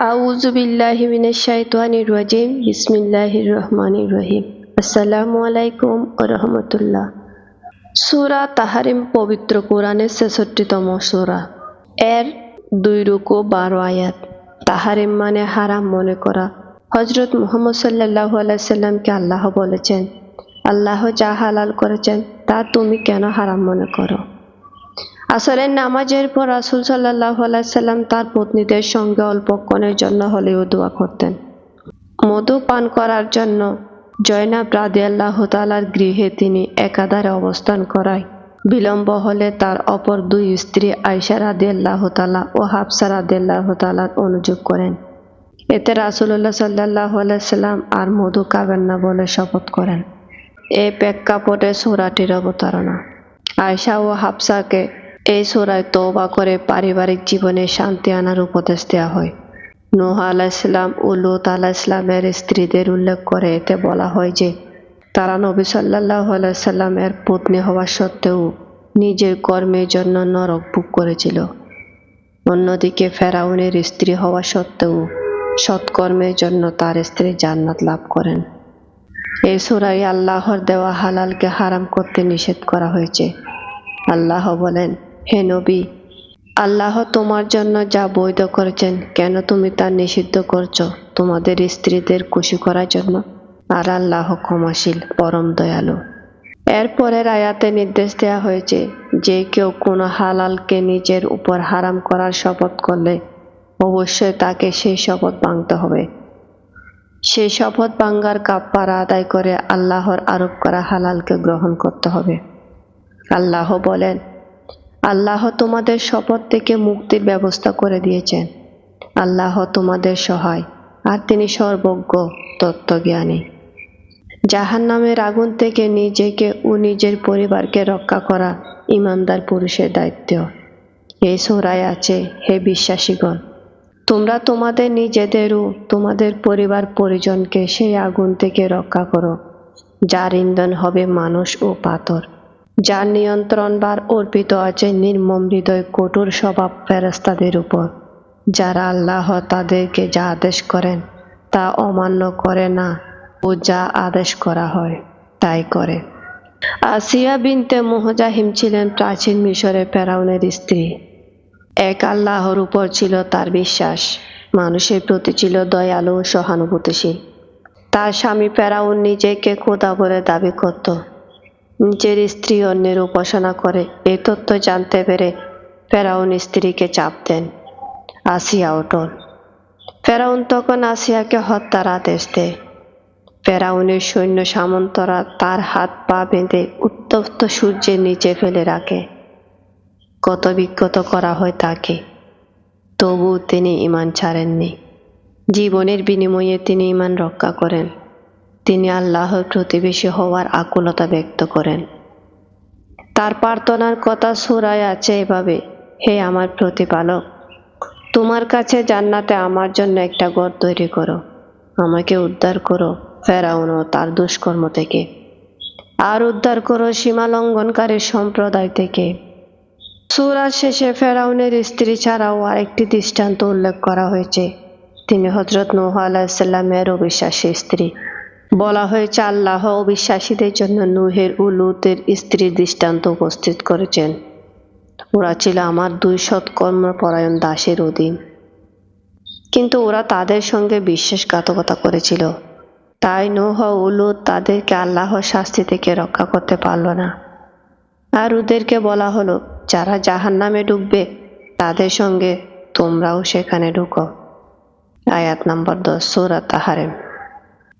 আউযু বিল্লাহি মিনাশ শাইতানির রাজিম। বিসমিল্লাহির রহমানির রহিম। আসসালামু আলাইকুম রাহমাতুল্লাহ। সূরা তাহারিম পবিত্র কোরআনের ছেষট্টিতম সূরা। এর দুই রুকু বারো আয়াত। তাহারিম মানে হারাম মনে করা। হজরত মুহাম্মদ সাল্লাল্লাহু আলাইহি সাল্লামকে আল্লাহ বলেছেন, আল্লাহ যা হালাল করেছেন, তা তুমি কেন হারাম মনে করো? আসলে নামাজের পর রাসুল সাল্লাহ সাল্লাম তার পত্নীদের সঙ্গে অল্পক্ষণের জন্য হলেও দোয়া করতেন। মধু পান করার জন্য জয়নাব রাদে আল্লাহ তালার গৃহে তিনি একাধারে অবস্থান করায়। বিলম্ব হলে তার অপর দুই স্ত্রী আয়সা রাদে আল্লাহ তালা ও হাফসা রাদে আল্লাহ তালার অনুযোগ করেন। এতে রাসুল্লাহ সাল্লাহ সাল্লাম আর মধু খাবেন না বলে শপথ করেন। এই প্রেক্ষাপটে সোরাটির অবতারণা। আয়সা ও হাফসাকে এই সোরায় তওবা করে পারিবারিক জীবনে শান্তি আনার উপদেশ দেওয়া হয়। নোহ আলাইসলাম ও লুত আলাইসলামের স্ত্রীদের উল্লেখ করে এতে বলা হয় যে, তারা নবী সাল্লাহ আলাইসাল্লামের পত্নী হওয়া সত্ত্বেও নিজের কর্মের জন্য নরক ভোগ করেছিল। অন্যদিকে ফেরাউনের স্ত্রী হওয়া সত্ত্বেও সৎকর্মের জন্য তার স্ত্রী জান্নাত লাভ করেন। এই সুরাই আল্লাহর দেওয়া হালালকে হারাম করতে নিষেধ করা হয়েছে। আল্লাহ বলেন হে নবী, আল্লাহ তোমার জন্য যা বৈধ করেছেন, কেন তুমি তা নিষিদ্ধ করছ? তোমাদের স্ত্রীদের খুশি করার জন্য। আর আল্লাহ ক্ষমাশীল, পরম দয়ালু। এরপরের আয়াতে নির্দেশ দেওয়া হয়েছে যে, কেউ কোনো হালালকে নিজের উপর হারাম করার শপথ করলে অবশ্যই তাকে সেই শপথ ভাঙতে হবে। সেই শপথ ভাঙ্গার কাপ্পারা আদায় করে আল্লাহর আরোপ করা হালালকে গ্রহণ করতে হবে। আল্লাহ বলেন আল্লাহ তোমাদের শপথ থেকে মুক্তির ব্যবস্থা করে দিয়েছেন। আল্লাহ তোমাদের সহায়, আর তিনি সর্বজ্ঞ তত্ত্বজ্ঞানী। জাহান নামের আগুন থেকে নিজেকে ও নিজের পরিবারকে রক্ষা করা ইমানদার পুরুষের দায়িত্ব। এই সোরায় আছে, হে বিশ্বাসীগণ, তোমরা তোমাদের নিজেদেরও তোমাদের পরিবার পরিজনকে সেই আগুন থেকে রক্ষা করো, যার ইন্ধন হবে মানুষ ও পাথর। যার নিয়ন্ত্রণবার অর্পিত আছে নির্মম হৃদয় কঠোর স্বভাব ফেরস্তাদের উপর। যারা আল্লাহ তাদেরকে যা আদেশ করেন, তা অমান্য করে না ও যা আদেশ করা হয়, তাই করে। আসিয়া বিনতে মোহজাহিম ছিলেন প্রাচীন মিশরের ফেরাউনের স্ত্রী। এক আল্লাহর উপর ছিল তার বিশ্বাস, মানুষের প্রতি ছিল দয়ালু সহানুভূতিশীল। তার স্বামী ফেরাউন নিজেকে খোদা বলে দাবি করত। নিজের স্ত্রী অন্যের উপাসনা করে এই তথ্য জানতে পেরে ফেরাউন স্ত্রীকে চাপ দেন, আসিয়া ওঠন ফেরাউন তখন আসিয়াকে হত্যার আদেশ দেয়। ফেরাউনের সৈন্য সামন্তরা তার হাত পা বেঁধে উত্তপ্ত সূর্যের নিচে ফেলে রাখে। কত বিক্ষত করা হয় তাকে তবু তিনি ইমান ছাড়েননি। জীবনের বিনিময়ে তিনি ইমান রক্ষা করেন। তিনি আল্লাহর প্রতিবেশী হওয়ার আকুলতা ব্যক্ত করেন। তার প্রার্থনার কথা সুরায় আছে এভাবে, হে আমার প্রতিপালক, তোমার কাছে জান্নাতে আমার জন্য একটা ঘর তৈরি করো। আমাকে উদ্ধার করো ফেরাউন ও তার দুষ্কর্ম থেকে। আর উদ্ধার করো সীমা লঙ্ঘনকারী সম্প্রদায় থেকে। সুরার শেষে ফেরাউনের স্ত্রী ছাড়াও আরেকটি দৃষ্টান্ত উল্লেখ করা হয়েছে। তিনি হজরত নৌহ আলাহিসাল্লামের অবিশ্বাসী স্ত্রী। বলা হয়েছে, আল্লাহ অবিশ্বাসীদের জন্য নুহের ও লুতের স্ত্রীর দৃষ্টান্ত উপস্থিত করেছেন। ওরা ছিল আমার দুই সৎকর্মপরায়ণ দাসের অধীন। কিন্তু ওরা তাদের সঙ্গে বিশ্বাসঘাতকতা করেছিল। তাই নৌহ ও লুত তাদেরকে আল্লাহর শাস্তি থেকে রক্ষা করতে পারল না। আর ওদেরকে বলা হলো, যারা জাহান নামে ঢুকবে তাদের সঙ্গে তোমরাও সেখানে ঢুকো। আয়াত নম্বর দশ সুরাত তাহারেম।